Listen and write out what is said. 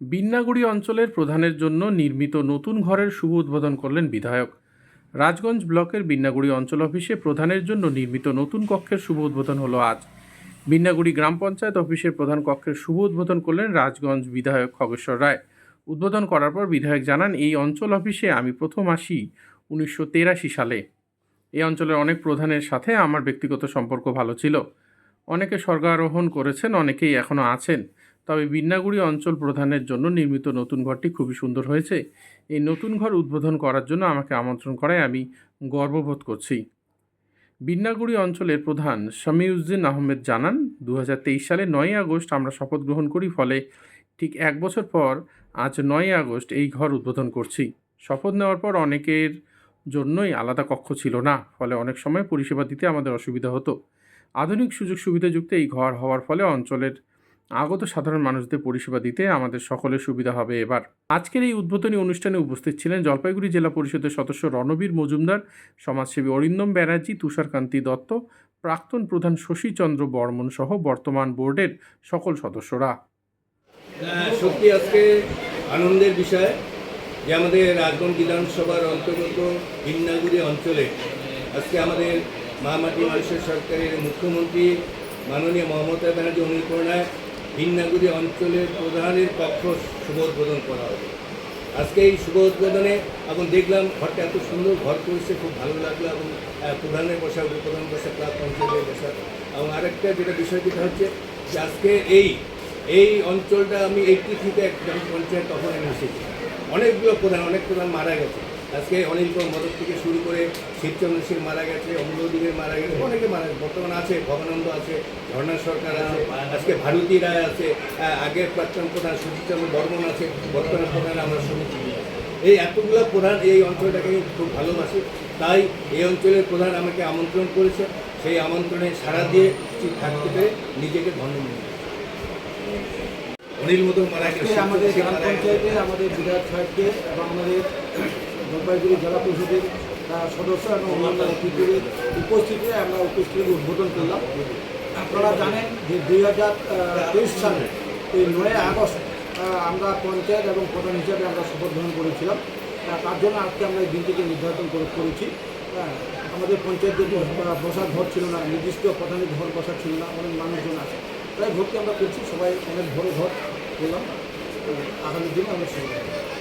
বিন্নাগুড়ি অঞ্চলের প্রধানের জন্য নির্মিত নতুন ঘরের শুভ উদ্বোধন করলেন বিধায়ক। রাজগঞ্জ ব্লকের বিন্নাগুড়ি অঞ্চল অফিসে প্রধানের জন্য নির্মিত নতুন কক্ষের শুভ উদ্বোধন হলো আজ। বিন্নাগুড়ি গ্রাম পঞ্চায়েত অফিসের প্রধান কক্ষের শুভ উদ্বোধন করলেন রাজগঞ্জ বিধায়ক খগেশ্বর রায়। উদ্বোধন করার পর বিধায়ক জানান, এই অঞ্চল অফিসে আমি প্রথম আসি উনিশশো সালে। এই অঞ্চলের অনেক প্রধানের সাথে আমার ব্যক্তিগত সম্পর্ক ভালো ছিল। অনেকে স্বর্গারোহণ করেছেন, অনেকেই এখনও আছেন। তবে বিন্নাগুড়ি অঞ্চল প্রধানের জন্য নির্মিত নতুন ঘরটি খুবই সুন্দর হয়েছে। এই নতুন ঘর উদ্বোধন করার জন্য আমাকে আমন্ত্রণ করায় আমি গর্ববোধ করছি। বিন্নাগুড়ি অঞ্চলের প্রধান শামিউজ্দিন আহমেদ জানান দু হাজার তেইশ সালে নয়ই আগস্ট আমরা শপথ গ্রহণ করি, ফলে ঠিক এক বছর পর আজ নয়ই আগস্ট এই ঘর উদ্বোধন করছি। শপথ নেওয়ার পর অনেকের জন্যই আলাদা কক্ষ ছিল না, ফলে অনেক সময় পরিষেবা দিতে আমাদের অসুবিধা হতো। আধুনিক সুযোগ সুবিধাযুক্ত এই ঘর হওয়ার ফলে অঞ্চলের আগত সাধারণ মানুষদের পরিষেবা দিতে আমাদের সকলের সুবিধা হবে এবার। আজকের এই উদ্বোধনী অনুষ্ঠানে উপস্থিত ছিলেন জলপাইগুড়ি জেলা পরিষদের সদস্য রণবীর মজুমদার, সমাজসেবী অরিন্দম ব্যানার্জি, তুষারকান্তি দত্ত, প্রাক্তন প্রধান শশীচন্দ্র বর্মন সহ বর্তমান বোর্ডের সকল সদস্যরা। সত্যি আজকে আনন্দের বিষয় যে আমাদের রাজগঞ্জ বিধানসভার অন্তর্গত ভিন্নাগুড়ি অঞ্চলে আজকে আমাদের মহামাটি মানুষের সরকারের মুখ্যমন্ত্রী মাননীয় মমতা ব্যানার্জি অনুপ্রেরণায় ভিন্নাগুড়ি অঞ্চলের প্রধানের পক্ষ শুভ উদ্বোধন করা হবে। আজকে এই শুভ উদ্বোধনে এখন দেখলাম ঘরটা এত সুন্দর, ঘর করেছে, খুব ভালো লাগল এবং প্রধানের বসা উপপ্রধান বসা ক্লাব পঞ্চায়েতের বসা এবং আরেকটা যেটা বিষয়, যেটা হচ্ছে যে আজকে এই এই অঞ্চলটা আমি এইটি থেকে এক গ্রাম পঞ্চায়েত তখন আমি এসেছি। অনেকগুলো প্রধান, অনেক প্রধান মারা গেছে। আজকে অনিল কুমার মদক থেকে শুরু শিবচন্দ্র সিং মারা গেছে অমরদীপের মারা গেছে অনেকে মারা গেছে। বর্তমানে আছে ভবানন্দ আছে ঝর্ণা সরকার আছে আজকে ভারতী রায় আছে আগের প্রাক্তন প্রধান সুশীলচন্দ্র বর্মন আছে বর্তমান প্রধান আমরা শুনেছি। এই এতগুলো প্রধান এই অঞ্চলটাকে খুব ভালোবাসি। তাই এই অঞ্চলের প্রধান আমাকে আমন্ত্রণ করেছে। সেই আমন্ত্রণে সাড়া দিয়ে থাকতে পেরে নিজেকে ধন্য মনে। অনিল মতো মারা গেছে আমাদের গ্রাম পঞ্চায়েতে আমাদের বিধায়ক সাহেবকে এবং আমাদের জলপাইগুড়ি জেলা পরিষদের সদস্য এবং অন্যান্য অতিথিদের উপস্থিতিতে আমরা উপস্থিতি উদ্বোধন করলাম। আপনারা জানেন যে দুই হাজার তেইশ সালে এই নয় আগস্ট আমরা পঞ্চায়েত এবং প্রধান হিসাবে আমরা শপথ গ্রহণ করেছিলাম। তার জন্য আজকে আমরা এই দিনটিকে নির্ধারণ করে করেছি। আমাদের পঞ্চায়েতে ব- বসার ঘর ছিল না, নির্দিষ্ট প্রধানের ঘর বসার ছিল না, অনেক মানুষজন আছে। তাই ভর্তি আমরা করছি, সবাই অনেক বড় ঘর করলাম। আগামী দিনে আমরা শুরু